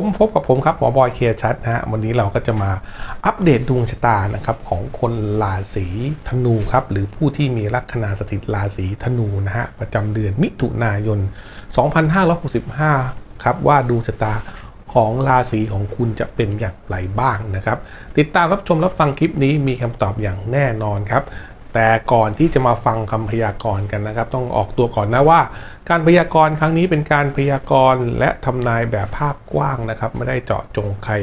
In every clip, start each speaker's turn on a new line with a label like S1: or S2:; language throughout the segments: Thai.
S1: ผมพบกับผมครับหมอบอยเคลียร์ชัดนะฮะวันนี้เราก็จะมาอัปเดตดวงชะตานะครับของคนราศีธนูครับหรือผู้ที่มีลัคนาสถิตราศีธนูนะฮะประจำเดือนมิถุนายน 2565 ครับว่าดวงชะตาของราศีของคุณจะเป็นอย่างไรบ้างนะครับ ติดตามรับชมรับฟังคลิปนี้มีคำตอบอย่างแน่นอนครับ แต่ก่อนที่จะมาฟังคำพยากรณ์กันนะครับ ต้องออกตัวก่อนนะว่า การพยากรณ์ครั้งนี้เป็นการพยากรณ์และทำนายแบบภาพกว้างนะครับ ไม่ได้เจาะจงใคร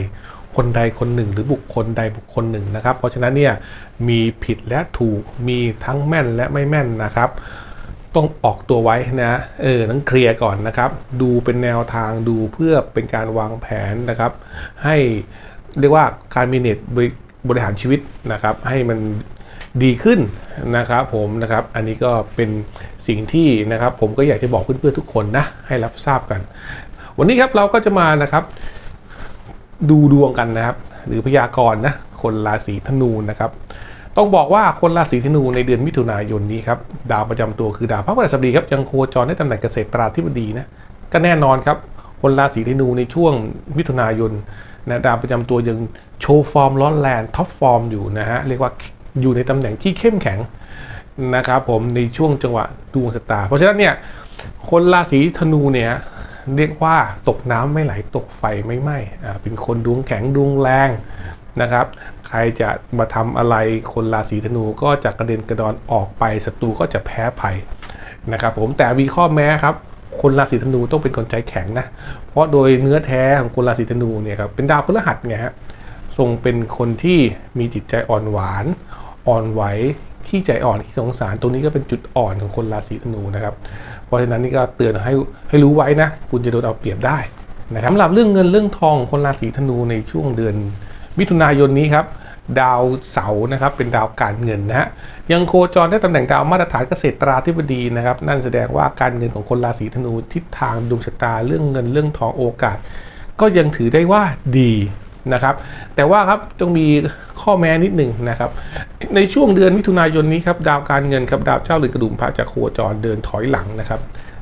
S1: คนใดคนหนึ่ง หรือบุคคลใดบุคคลหนึ่งนะครับ เพราะฉะนั้นเนี่ยมีผิดและถูกมีทั้งแม่นและไม่แม่นนะครับต้องออกตัวไว้นะ เออต้องเคลียร์ก่อนนะครับ ดูเป็นแนวทางดูเพื่อเป็นการวางแผนนะครับ ให้เรียกว่าการมีเนตบริหารชีวิตนะครับ ให้มัน ดีขึ้นนะครับผมนะครับอันนี้ก็เป็นสิ่งที่นะครับผมก็อยากจะบอกเพื่อนๆทุกคนนะให้รับทราบกัน วันนี้ครับเราก็จะมานะครับ ดูดวงกันนะครับ หรือพยากรณ์นะคนราศีธนูนะครับต้องบอกว่าคนราศีธนูในเดือนมิถุนายนนี้ครับดาวประจำตัวคือดาวพระพฤหัสบดีครับยังโคจรในตำแหน่งเกษตราธิบดีนะก็แน่นอนครับ คนราศีธนูในช่วงมิถุนายนนะดาวประจำตัวยังโชว์ฟอร์มร้อนแรงท็อปฟอร์มอยู่นะฮะเรียกว่า อยู่ในตำแหน่งที่เข้มแข็งนะครับผมในช่วงจังหวะดวงชะตา เพราะฉะนั้นเนี่ยคนราศีธนูเนี่ยเรียกว่าตกน้ำไม่ไหลตกไฟไม่ไหม้อ่าเป็นคนดวงแข็งดวงแรงนะครับ ใครจะมาทำอะไรคนราศีธนูก็จะกระเด็นกระดอนออกไปศัตรูก็จะแพ้ภัยนะครับ ผมแต่มีข้อแม้ครับ คนราศีธนูต้องเป็นคนใจแข็งนะ เพราะโดยเนื้อแท้ของคนราศีธนูเนี่ยครับเป็นดาวพฤหัสไงฮะทรงเป็นคนที่มีจิตใจอ่อนหวาน อ่อนไหวขี้ใจอ่อนขี้สงสารตรงนี้ก็เป็นจุดอ่อนของคนราศีธนูนะครับ เพราะฉะนั้นนี่ก็เตือนให้ให้รู้ไว้นะ คุณจะโดนเอาเปรียบได้นะครับสำหรับเรื่องเงินเรื่องทองของคนราศีธนูในช่วงเดือน มิถุนายนนี้ครับดาวเสาร์นะครับเป็นดาวการเงินนะฮะยังโคจรได้ตำแหน่งดาวมาตรฐานเกษตราธิบดีนะครับ นั่นแสดงว่าการเงินของคนราศีธนูทิศทางดวงชะตาเรื่องเงินเรื่องทองโอกาส ก็ยังถือได้ว่าดี นะครับ แต่ว่าครับต้องมีข้อแม้นิดหนึ่งนะครับ ในช่วงเดือนมิถุนายนนี้ครับดาวการเงินครับดาวเจ้าหรือกระดุมพระจะโคจรเดินถอยหลังนะครับ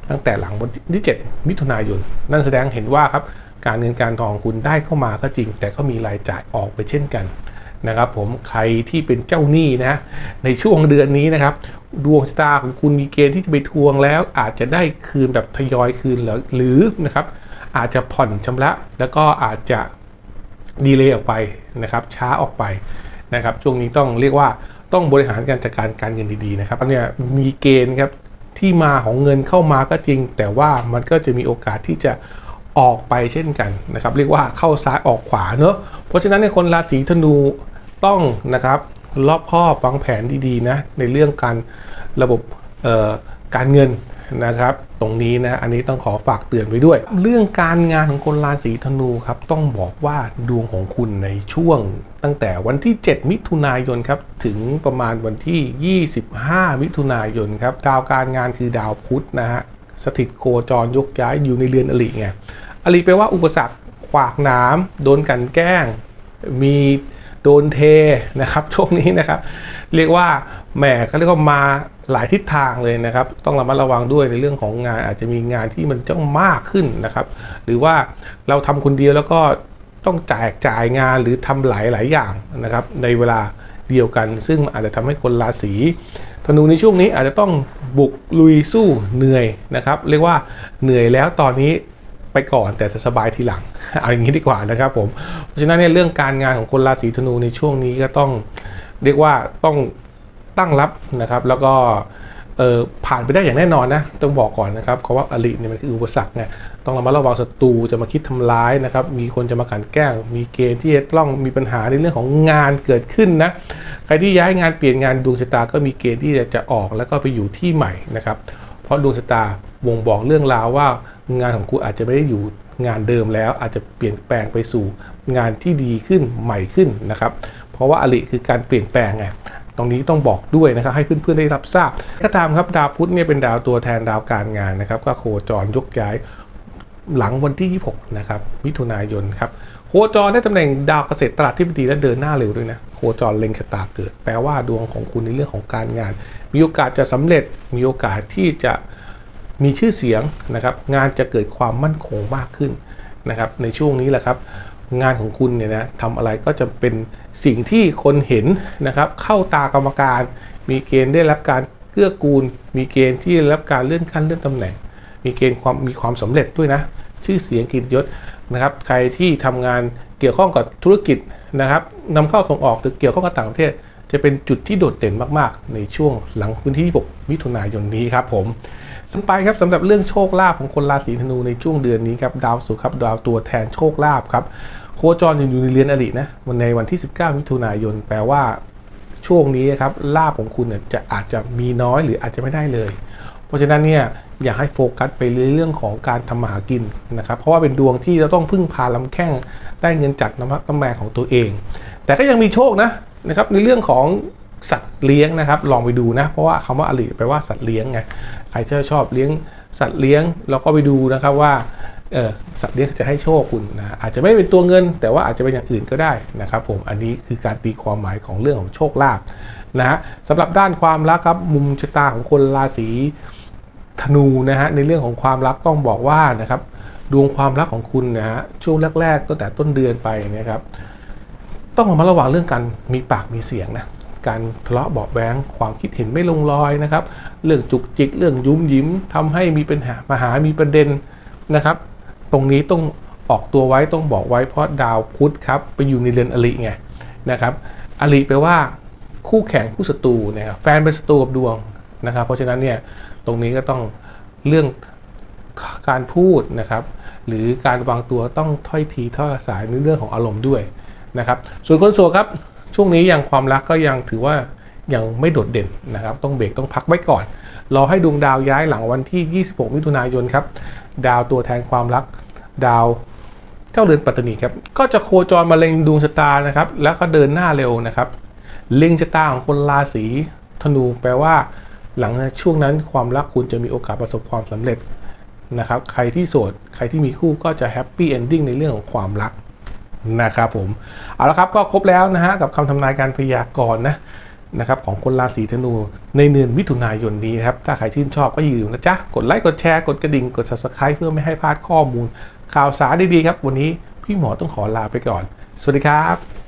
S1: ตั้งแต่หลังวันที่ 7 มิถุนายน นั่นแสดงเห็นว่าครับการเงินการทองคุณได้เข้ามาก็จริง แต่ก็มีรายจ่ายออกไปเช่นกันนะครับผมใครที่เป็นเจ้าหนี้นะในช่วงเดือนนี้นะครับ ดวงชะตาของคุณมีเกณฑ์ที่จะไปทวงแล้ว อาจจะได้คืนแบบทยอยคืนหรือหรือนะครับ อาจจะผ่อนชำระ แล้วก็อาจจะ ดีเลย์ออกไปนะครับช้าออกไปนะครับช่วงนี้ต้องเรียกว่าต้องบริหารการจัดการการเงินดีๆนะครับอันนี้มีเกณฑ์ครับที่มาของเงินเข้ามาก็จริง แต่ว่ามันก็จะมีโอกาสที่จะออกไปเช่นกันนะครับเรียกว่าเข้าซ้ายออกขวาเนอะเพราะฉะนั้นในคนราศีธนูต้องนะครับรอบคอบวางแผนดีๆนะในเรื่องการระบบเอ่อการเงิน นะครับ ตรงนี้นะอันนี้ต้องขอฝากเตือนไว้ด้วย เรื่องการงานของคนราศีธนูครับต้องบอกว่าดวงของคุณในช่วงตั้งแต่วันที่ 7 มิถุนายนครับถึงประมาณวันที่ 25 มิถุนายนครับดาวการงานคือดาวพุธนะฮะสถิตโคจรยกย้ายอยู่ในเรือนอริไงอริแปลว่าอุปสรรคขวากหน้ำโดนกันแกล้งมี โดนเทนะครับช่วงนี้นะครับ เรียกว่าแหมเขาเรียกว่ามาหลายทิศทางเลยนะครับ ต้องระมัดระวังด้วยในเรื่องของงานอาจจะมีงานที่มันจ้องมากขึ้นนะครับ หรือว่าเราทำคนเดียวแล้วก็ต้องจ่ายจ่ายงานหรือทำหลายหลายอย่างนะครับ ในเวลาเดียวกัน ซึ่งอาจจะทำให้คนราศีธนูในช่วงนี้อาจจะต้องบุกลุยสู้เหนื่อยนะครับ เรียกว่าเหนื่อยแล้วตอนนี้ ไปก่อนแต่จะสบายทีหลังเอาอย่างนี้ดีกว่านะครับผมเพราะฉะนั้นเนี่ยเรื่องการงานของคนราศีธนูในช่วงนี้ก็ต้องเรียกว่าต้องตั้งรับนะครับ แล้วก็เออผ่านไปได้อย่างแน่นอนนะต้องบอกก่อนนะครับเพราะว่าอริเนี่ยมันคืออุปสรรคเนี่ยต้องระมัดระวังศัตรูจะมาคิดทำร้ายนะครับ มีคนจะมากันแกล้งมีเกณฑ์ที่จะต้องมีปัญหาในเรื่องของงานเกิดขึ้นนะใครที่ย้ายงานเปลี่ยนงานดวงชะตาก็มีเกณฑ์ที่จะจะออกแล้วก็ไปอยู่ที่ใหม่นะครับ เพราะดวงชะตาบ่งบอกเรื่องราวว่า งานของคุณอาจจะไม่ได้อยู่งานเดิมแล้ว อาจจะเปลี่ยนแปลงไปสู่งานที่ดีขึ้นใหม่ขึ้นนะครับ เพราะว่าอริคือการเปลี่ยนแปลงไงตรงนี้ต้องบอกด้วยนะครับให้เพื่อนๆได้รับทราบก็ตามครับดาวพุธเนี่ยเป็นดาวตัวแทนดาวการงานนะครับ ก็โคจรยกย้ายหลังวันที่ 26 นะครับมิถุนายนครับโคจรได้ตำแหน่งดาวเกษตรตลาดที่ปดีและเดินหน้าเร็วด้วยนะโคจรเล็งชะตาเกิด แปลว่าดวงของคุณในเรื่องของการงาน มีโอกาสจะสำเร็จมีโอกาสที่จะ มีชื่อเสียงนะครับงานจะเกิดความมั่นคงมากขึ้นนะครับในช่วงนี้แหละครับงานของคุณเนี่ยนะทำอะไรก็จะเป็นสิ่งที่คนเห็นนะครับเข้าตากรรมการ มีเกณฑ์ได้รับการเกื้อกูล มีเกณฑ์ที่ได้รับการเลื่อนขั้นเลื่อนตำแหน่ง มีเกณฑ์ความมีความสำเร็จด้วยนะชื่อเสียงกิจยศนะครับใครที่ทำงานเกี่ยวข้องกับธุรกิจนะครับนำเข้าส่งออกหรือเกี่ยวข้องกับต่างประเทศ จะเป็นจุดที่โดดเด่นมากๆ ในช่วงหลังพื้นที่6มิถุนายนนี้ครับผมซึ่งไปครับสำหรับเรื่องโชคลาภของคนราศีธนูในช่วงเดือนนี้ครับดาวศุกร์ครับดาวตัวแทนโชคลาภครับโคจรอยู่ในเรือนอรินะวันในวันที่ 19 มิถุนายน แปลว่าช่วงนี้ครับลาภของคุณเนี่ยจะอาจจะมีน้อยหรืออาจจะไม่ได้เลย เพราะฉะนั้นเนี่ยอยากให้โฟกัสไปเรื่องของการทำมาหากินนะครับ เพราะว่าเป็นดวงที่เราต้องพึ่งพาลำแข้งได้เงินจากน้ำพักน้ำแรงของตัวเอง แต่ก็ยังมีโชคนะ นะครับในเรื่องของสัตว์เลี้ยงนะครับ ลองไปดูนะ เพราะว่าคำว่าอลิแปลว่าสัตว์เลี้ยงไงใครที่ชอบเลี้ยงสัตว์เลี้ยงเราก็ไปดูนะครับว่าสัตว์เลี้ยงจะให้โชคคุณนะอาจจะไม่เป็นตัวเงิน แต่ว่าอาจจะเป็นอย่างอื่นก็ได้นะครับ ผมอันนี้คือการตีความหมายของเรื่องของโชคลาภนะฮะสำหรับด้านความรักครับมุมชะตาของคนราศีธนูนะฮะในเรื่องของความรักต้องบอกว่านะครับดวงความรักของคุณนะฮะช่วงแรกๆตั้งแต่ต้นเดือนไปนะครับ ต้องระมัดระวังเรื่องการมีปากมีเสียงนะการทะเลาะเบาะแวงความคิดเห็นไม่ลงรอยนะครับ เรื่องจุกจิก เรื่องยุ้มยิ้มทำให้มีปัญหามาหามีประเด็นนะครับ ตรงนี้ต้องออกตัวไว้ต้องบอกไว้เพราะดาวพุธครับไปอยู่ในเรือนอริไงนะครับอริแปลว่าคู่แข่งคู่ศัตรูนะครับแฟนเป็นศัตรูกับดวงนะครับ เพราะฉะนั้นเนี่ยตรงนี้ก็ต้องเรื่องการพูดนะครับ หรือการวางตัวต้องถ้อยทีถ้อยอาศัยในเรื่องของอารมณ์ด้วย นะครับ ส่วนคนโสดครับ ช่วงนี้ยังความรักก็ยังถือว่ายังไม่โดดเด่นนะครับ ต้องเบรกต้องพักไว้ก่อน รอให้ดวงดาวย้ายหลังวันที่ 26 มิถุนายนครับ ดาวตัวแทนความรัก ดาวเจ้าเรือนปัตตานีครับ ก็จะโคจรมาเล็งดวงชะตานะครับ แล้วก็เดินหน้าเร็วนะครับ เล็งชะตาของคนราศีธนูแปลว่า หลังช่วงนั้นความรักคุณจะมีโอกาสประสบความสำเร็จนะครับ ใครที่โสด ใครที่มีคู่ก็จะแฮปปี้เอนดิ้งในเรื่องของความรัก นะครับผมเอาละครับก็ครบแล้วนะฮะกับคำทำนายการพยากรณ์นะนะครับของคนราศีธนูในเดือนมิถุนายนนี้ครับถ้าใครชื่นชอบก็อย่าลืมนะจ๊ะ กดไลค์กดแชร์กดกระดิ่งกด subscribe เพื่อไม่ให้พลาดข้อมูล ข่าวสารดีๆครับ วันนี้พี่หมอต้องขอลาไปก่อน สวัสดีครับ